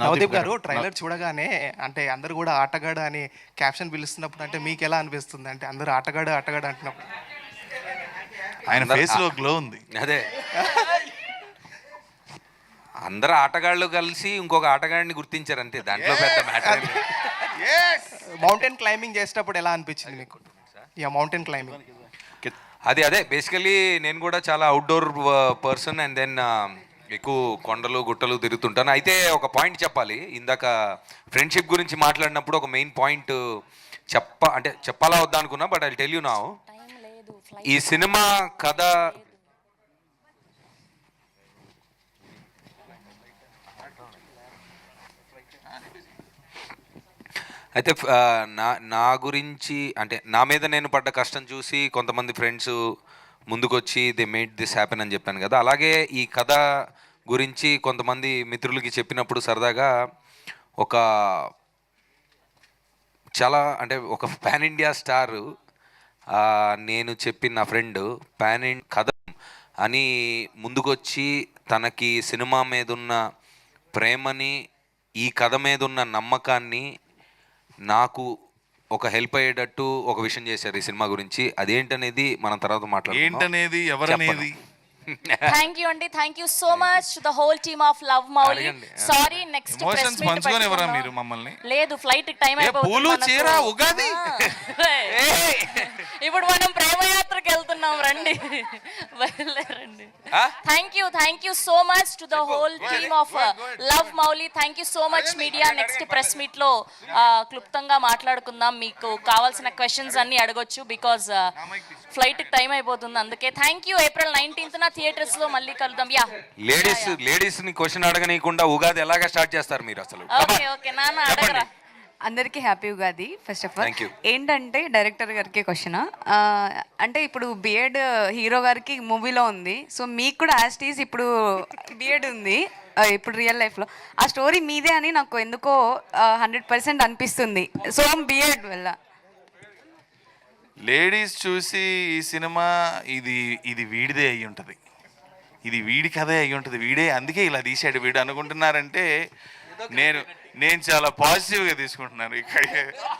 నవదీప్ గారు ట్రైలర్ చూడగానే అంటే అందరూ కూడా ఆటగాడు అని క్యాప్షన్ పిలుస్తున్నప్పుడు అంటే మీకు ఎలా అనిపిస్తుంది? అంటే అందరూ ఆటగాడు ఆటగాడు అంటున్నప్పుడు. ఆయన ఫేస్లో గ్లో ఉంది. అదే. అందరు ఆటగాళ్ళు కలిసి ఇంకొక ఆటగాడిని గుర్తించారు అంతే. దాంట్లో పెద్ద మ్యాటర్ మౌంటైన్ క్లైంబింగ్ చేసేటప్పుడు ఎలా అనిపించింది మీకు? యా మౌంటైన్ క్లైంబింగ్ అది అదే. బేసికలీ నేను కూడా చాలా అవుట్డోర్ పర్సన్ అండ్ దెన్ ఎక్కువ కొండలు గుట్టలు తిరుగుతుంటాను. అయితే ఒక పాయింట్ చెప్పాలి. ఇందాక ఫ్రెండ్షిప్ గురించి మాట్లాడినప్పుడు ఒక మెయిన్ పాయింట్ చెప్ప అంటే చెప్పాలా వద్దా అనుకున్నా బట్ ఐ టెల్ యూ నా ఈ సినిమా కథ అయితే నా నా గురించి అంటే నా మీద నేను పడ్డ కష్టం చూసి కొంతమంది ఫ్రెండ్స్ ముందుకొచ్చి దే మేడ్ దిస్ హ్యాపెన్ అని చెప్పాను కదా. అలాగే ఈ కథ గురించి కొంతమంది మిత్రులకి చెప్పినప్పుడు సరదాగా ఒక చాలా అంటే ఒక పాన్ ఇండియా స్టార్ నేను చెప్పిన నా ఫ్రెండ్ పాన్ ఇన్ కథ అని ముందుకొచ్చి తనకి సినిమా మీద ఉన్న ప్రేమని ఈ కథ మీద ఉన్న నమ్మకాన్ని నాకు ఒక హెల్ప్ అయ్యేటట్టు ఒక విషయం చేశారు ఈ సినిమా గురించి. అదేంటనేది మనం తర్వాత మాట్లాడుకుందాం. ఏంటనేది ఎవరనేది? థ్యాంక్ యూ అండి thank you so much the whole team of Love Mouli. Sorry next emotions పంచుకోనివ్వరా మీరు మమ్మల్ని? లేదు ఫ్లైట్ టైం ఏ, పూలు, చీర, ఉగాది? ఇప్పుడు మనం ప్రేమయాత్రకు వెళ్తున్నాం రండి? Thank you thank you so much to the whole team of Love Mouli thank you so much media next press మీట్లో ఆ, క్లుప్తంగా మాట్లాడుకుందాం. మీకు కావాల్సిన క్వశ్చన్స్ అన్ని అడగొచ్చు బికాజ్ ఫ్లైట్ టైం అయిపోతుంది. అందుకే థ్యాంక్ యూ ఏప్రిల్ నైన్టీన్త్ నా థియేటర్స్లో మళ్ళీ కలుద్దాం. యా. లేడీస్ లేడీస్ని క్వశ్చన్ అడగనీయకుండా ఉగాది ఎలాగా స్టార్ట్ చేస్తారు మీరు అసలు? ఓకే ఓకే నాన్న అడగరా. అందరికీ happy Ugadi first of all. ఏంటంటే డైరెక్టర్ గారికి క్వశ్చన్ అంటే ఇప్పుడు బిఎడ్ హీరో గారికి మూవీలో ఉంది. సో మీకు కూడా యాస్టీస్ ఇప్పుడు బిఎడ్ ఉంది. ఇప్పుడు రియల్ లైఫ్లో ఆ స్టోరీ మీదే అని నాకు ఎందుకో హండ్రెడ్ పర్సెంట్ అనిపిస్తుంది. సో బిఎడ్ వల్ల. లేడీస్ చూసి ఈ సినిమా ఇది ఇది వీడిదే అయి ఉంటుంది. ఇది వీడి కథే అయి ఉంటుంది. వీడే అందుకే ఇలా తీసాడు వీడు అనుకుంటున్నారంటే నేను నేను చాలా పాజిటివ్గా తీసుకుంటున్నాను ఇక్కడ.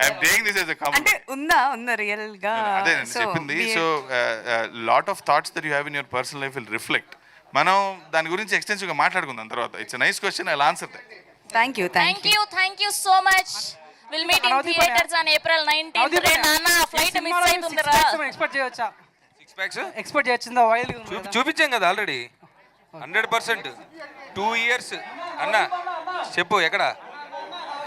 ఐఎమ్ టేకింగ్ దిస్ ఎస్ అంటే ఉందా? ఉందా రియల్గా అదే నేను చెప్పింది. So lot of thoughts that you have in your personal life will reflect మనం దాని గురించి ఎక్స్టెన్సివ్గా మాట్లాడుకుందాం తర్వాత. It's nice question I answer that thank you thank you thank you so much will meet in theatres on April 19th రే నాన్న flight miss అవుతుందిరా expect చేయవచ్చా సిక్స్ ప్యాక్స్ ఎక్స్పెక్ట్ చేయొచ్చిందా? వైల్డ్ చూపి చూపించాం కదా already hundred percent two years అన్న చెప్పు ఎక్కడ?